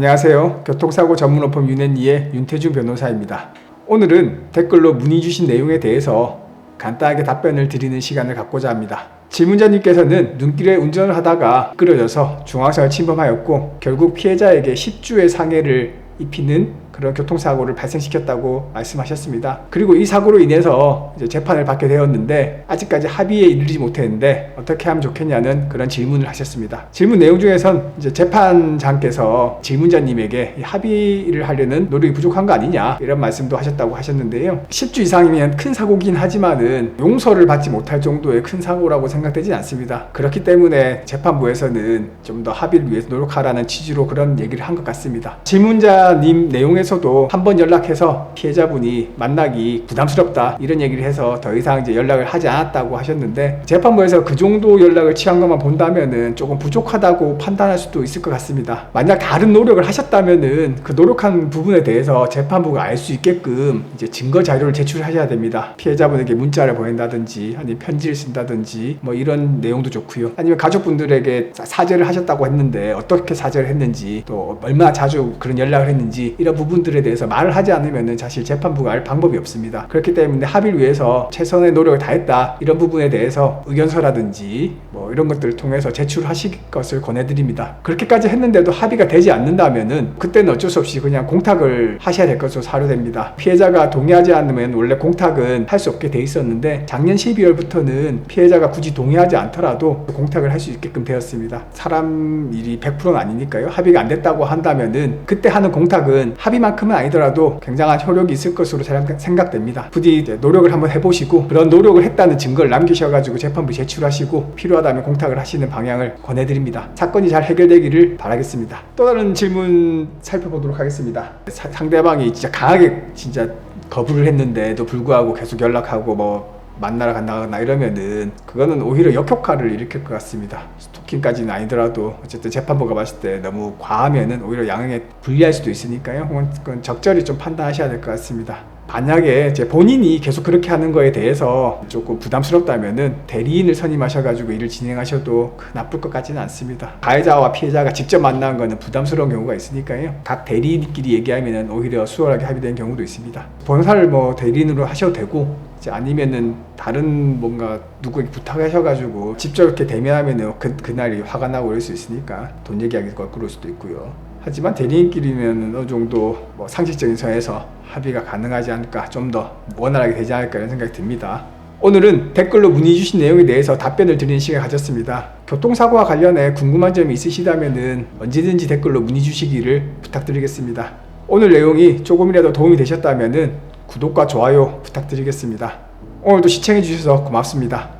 안녕하세요. 교통사고 전문 어펌 윤앤이의 윤태준 변호사입니다. 오늘은 댓글로 문의 주신 내용에 대해서 간단하게 답변을 드리는 시간을 갖고자 합니다. 질문자님께서는 눈길에 운전을 하다가 끌어져서 중앙선을 침범하였고 결국 피해자에게 10주의 상해를 입히는 그런 교통사고를 발생시켰다고 말씀하셨습니다. 그리고 이 사고로 인해서 재판을 받게 되었는데 아직까지 합의에 이르지 못했는데 어떻게 하면 좋겠냐는 그런 질문을 하셨습니다. 질문 내용 중에선 재판장께서 질문자님에게 이 합의를 하려는 노력이 부족한 거 아니냐 이런 말씀도 하셨다고 하셨는데요. 10주 이상이면 큰 사고긴 하지만은 용서를 받지 못할 정도의 큰 사고라고 생각되진 않습니다. 그렇기 때문에 재판부에서는 좀 더 합의를 위해서 노력하라는 취지로 그런 얘기를 한 것 같습니다. 질문자님 내용에서 도 한 번 연락해서 피해자분이 만나기 부담스럽다 이런 얘기를 해서 더 이상 이제 연락을 하지 않았다고 하셨는데 재판부에서 그 정도 연락을 취한 것만 본다면은 조금 부족하다고 판단할 수도 있을 것 같습니다. 만약 다른 노력을 하셨다면은 그 노력한 부분에 대해서 재판부가 알 수 있게끔 이제 증거 자료를 제출하셔야 됩니다. 피해자분에게 문자를 보낸다든지 아니면 편지를 쓴다든지 뭐 이런 내용도 좋고요. 아니면 가족분들에게 사- 사죄를 하셨다고 했는데 어떻게 사죄를 했는지 또 얼마나 자주 그런 연락을 했는지 이런 부분 들에 대해서 말을 하지 않으면은 사실 재판부가 알 방법이 없습니다. 그렇기 때문에 합의를 위해서 최선의 노력을 다했다 이런 부분에 대해서 의견서라든지 뭐 이런 것들을 통해서 제출하실 것을 권해드립니다. 그렇게까지 했는데도 합의가 되지 않는다면은 그때는 어쩔 수 없이 그냥 공탁을 하셔야 될 것으로 사료됩니다. 피해자가 동의하지 않으면 원래 공탁은 할 수 없게 돼 있었는데 작년 12월부터는 피해자가 굳이 동의하지 않더라도 공탁을 할 수 있게끔 되었습니다. 사람 일이 100%는 아니니까요. 합의가 안 됐다고 한다면은 그때 하는 공탁은 합의만 큼은 아니더라도 굉장한 효력이 있을 것으로 생각- 생각됩니다. 부디 노력을 한번 해보시고 그런 노력을 했다는 증거를 남기셔가지고 재판부 제출하시고 필요하다면 공탁을 하시는 방향을 권해드립니다. 사건이 잘 해결되기를 바라겠습니다. 또 다른 질문 살펴보도록 하겠습니다. 사- 상대방이 진짜 강하게 진짜 거부를 했는데도 불구하고 계속 연락하고 뭐 만나러 간다거나 이러면은 그거는 오히려 역효과를 일으킬 것 같습니다. 스토킹까지는 아니더라도 어쨌든 재판부가 봤을 때 너무 과하면은 오히려 양형에 불리할 수도 있으니까요. 그건 적절히 좀 판단하셔야 될 것 같습니다. 만약에 이제 본인이 계속 그렇게 하는 거에 대해서 조금 부담스럽다면은 대리인을 선임하셔가지고 일을 진행하셔도 그 나쁠 것 같지는 않습니다. 가해자와 피해자가 직접 만난 거는 부담스러운 경우가 있으니까요. 각 대리인끼리 얘기하면은 오히려 수월하게 합의되는 경우도 있습니다. 변호사를 뭐 대리인으로 하셔도 되고 아니면은 다른 뭔가 누구에게 부탁하셔가지고 직접 이렇게 대면하면은 그, 그날이 화가 나고 그럴 수 있으니까 돈 얘기하기 거꾸로울 수도 있고요. 하지만 대리인끼리는 어느 정도 뭐 상식적인 선에서 합의가 가능하지 않을까 좀 더 원활하게 되지 않을까 이런 생각이 듭니다. 오늘은 댓글로 문의 주신 내용에 대해서 답변을 드리는 시간을 가졌습니다. 교통사고와 관련해 궁금한 점이 있으시다면 언제든지 댓글로 문의 주시기를 부탁드리겠습니다. 오늘 내용이 조금이라도 도움이 되셨다면 구독과 좋아요 부탁드리겠습니다. 오늘도 시청해 주셔서 고맙습니다.